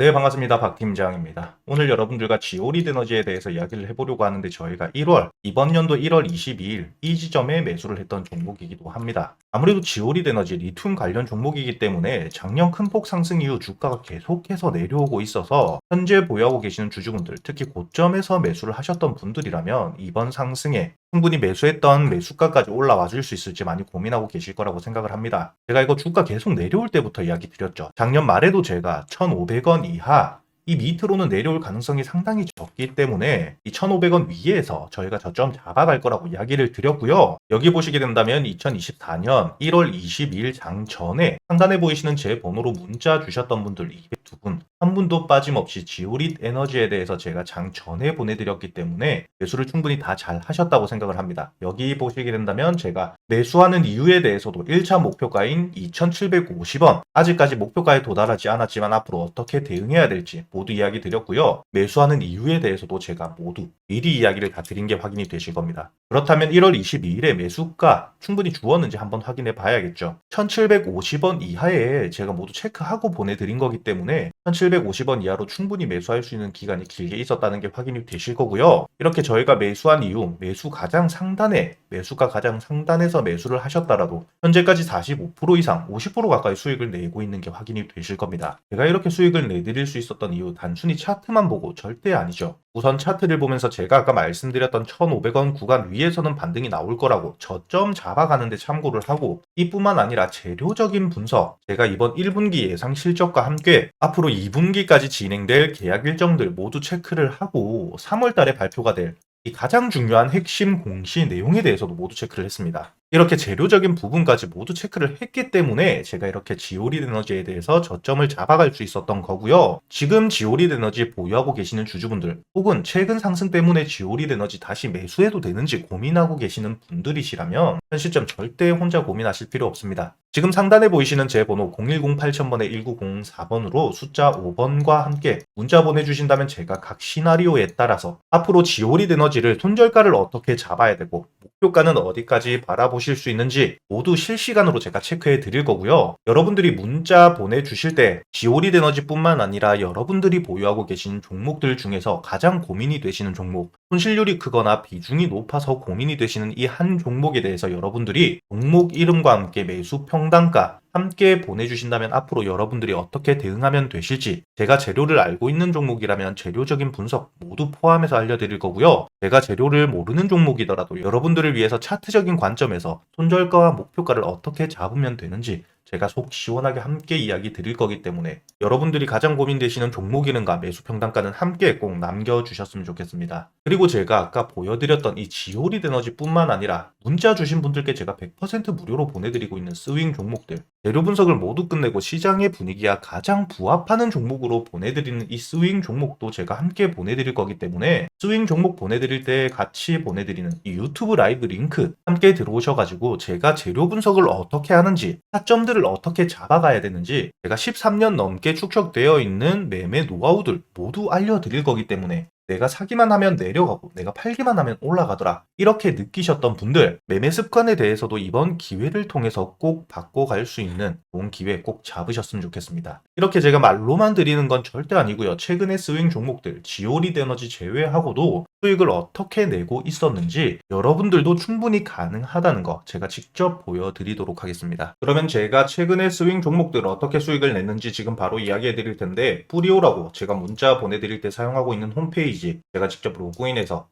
네, 반갑습니다. 박 팀장입니다. 오늘 여러분들과 지오리드 에너지에 대해서 이야기를 해보려고 하는데 저희가 1월, 이번 연도 1월 22일 이 지점에 매수를 했던 종목이기도 합니다. 아무래도 지오리드 에너지 리튬 관련 종목이기 때문에 작년 큰 폭 상승 이후 주가가 계속해서 내려오고 있어서 현재 보유하고 계시는 주주분들, 특히 고점에서 매수를 하셨던 분들이라면 이번 상승에 충분히 매수했던 매수가까지 올라와 줄 수 있을지 많이 고민하고 계실 거라고 생각을 합니다. 제가 이거 주가 계속 내려올 때부터 이야기 드렸죠. 작년 말에도 제가 1,500원 이하 이 밑으로는 내려올 가능성이 상당히 적기 때문에 이 1,500원 위에서 저희가 저점 잡아갈 거라고 이야기를 드렸고요. 여기 보시게 된다면 2024년 1월 22일 장 전에 상단에 보이시는 제 번호로 문자 주셨던 분들 202분 한 분도 빠짐없이 지오릿 에너지에 대해서 제가 장 전에 보내드렸기 때문에 매수를 충분히 다 잘 하셨다고 생각을 합니다. 여기 보시게 된다면 제가 매수하는 이유에 대해서도 1차 목표가인 2,750원 아직까지 목표가에 도달하지 않았지만 앞으로 어떻게 대응해야 될지 모두 이야기 드렸고요. 매수하는 이유에 대해서도 제가 모두 미리 이야기를 다 드린 게 확인이 되실 겁니다. 그렇다면 1월 22일에 매수가 충분히 주었는지 한번 확인해 봐야겠죠. 1750원 이하에 제가 모두 체크하고 보내드린 거기 때문에 1750원 이하로 충분히 매수할 수 있는 기간이 길게 있었다는 게 확인이 되실 거고요. 이렇게 저희가 매수한 이유, 매수 가장 상단에, 매수가 가장 상단에서 매수를 하셨다라도 현재까지 45% 이상, 50% 가까이 수익을 내고 있는 게 확인이 되실 겁니다. 제가 이렇게 수익을 내드릴 수 있었던 이유 단순히 차트만 보고 절대 아니죠. 우선 차트를 보면서 제가 아까 말씀드렸던 1,500원 구간 위에서는 반등이 나올 거라고 저점 잡아가는데 참고를 하고 이뿐만 아니라 재료적인 분석 제가 이번 1분기 예상 실적과 함께 앞으로 2분기 까지 진행될 계약 일정들 모두 체크를 하고 3월 달에 발표가 될이 가장 중요한 핵심 공시 내용에 대해서도 모두 체크를 했습니다. 이렇게 재료적인 부분까지 모두 체크를 했기 때문에 제가 이렇게 지오리드 에너지에 대해서 저점을 잡아갈 수 있었던 거고요. 지금 지오리드 에너지 보유하고 계시는 주주분들 혹은 최근 상승 때문에 지오리드 에너지 다시 매수해도 되는지 고민하고 계시는 분들이시라면 현 시점 절대 혼자 고민하실 필요 없습니다. 지금 상단에 보이시는 제 번호 010-8000번에 1904번으로 숫자 5번과 함께 문자 보내주신다면 제가 각 시나리오에 따라서 앞으로 지오리드 에너지를 손절가를 어떻게 잡아야 되고 목표가는 어디까지 바라보실 수 있는지 모두 실시간으로 제가 체크해 드릴 거고요. 여러분들이 문자 보내주실 때 지오리드 에너지뿐만 아니라 여러분들이 보유하고 계신 종목들 중에서 가장 고민이 되시는 종목, 손실률이 크거나 비중이 높아서 고민이 되시는 이 한 종목에 대해서 여러분들이 종목 이름과 함께 매수 평단가 함께 보내주신다면 앞으로 여러분들이 어떻게 대응하면 되실지 제가 재료를 알고 있는 종목이라면 재료적인 분석 모두 포함해서 알려드릴 거고요. 제가 재료를 모르는 종목이더라도 여러분들을 위해서 차트적인 관점에서 손절가와 목표가를 어떻게 잡으면 되는지 제가 속 시원하게 함께 이야기 드릴 거기 때문에 여러분들이 가장 고민되시는 종목 이름과 매수 평단가는 함께 꼭 남겨주셨으면 좋겠습니다. 그리고 제가 아까 보여드렸던 이 지오리드 에너지뿐만 아니라 문자 주신 분들께 제가 100% 무료로 보내드리고 있는 스윙 종목들 재료 분석을 모두 끝내고 시장의 분위기와 가장 부합하는 종목으로 보내드리는 이 스윙 종목도 제가 함께 보내드릴 거기 때문에 스윙 종목 보내드릴 때 같이 보내드리는 이 유튜브 라이브 링크 함께 들어오셔가지고 제가 재료 분석을 어떻게 하는지 타점들을 어떻게 잡아가야 되는지 제가 13년 넘게 축적되어 있는 매매 노하우들 모두 알려드릴 거기 때문에 내가 사기만 하면 내려가고 내가 팔기만 하면 올라가더라. 이렇게 느끼셨던 분들 매매 습관에 대해서도 이번 기회를 통해서 꼭 바꿔갈 수 있는 좋은 기회 꼭 잡으셨으면 좋겠습니다. 이렇게 제가 말로만 드리는 건 절대 아니고요. 최근에 스윙 종목들 지오리드 에너지 제외하고도 수익을 어떻게 내고 있었는지 여러분들도 충분히 가능하다는 거 제가 직접 보여드리도록 하겠습니다. 그러면 제가 최근에 스윙 종목들 어떻게 수익을 냈는지 지금 바로 이야기해 드릴 텐데 뿌리오라고 제가 문자 보내드릴 때 사용하고 있는 홈페이지 제가 직접 로그인해서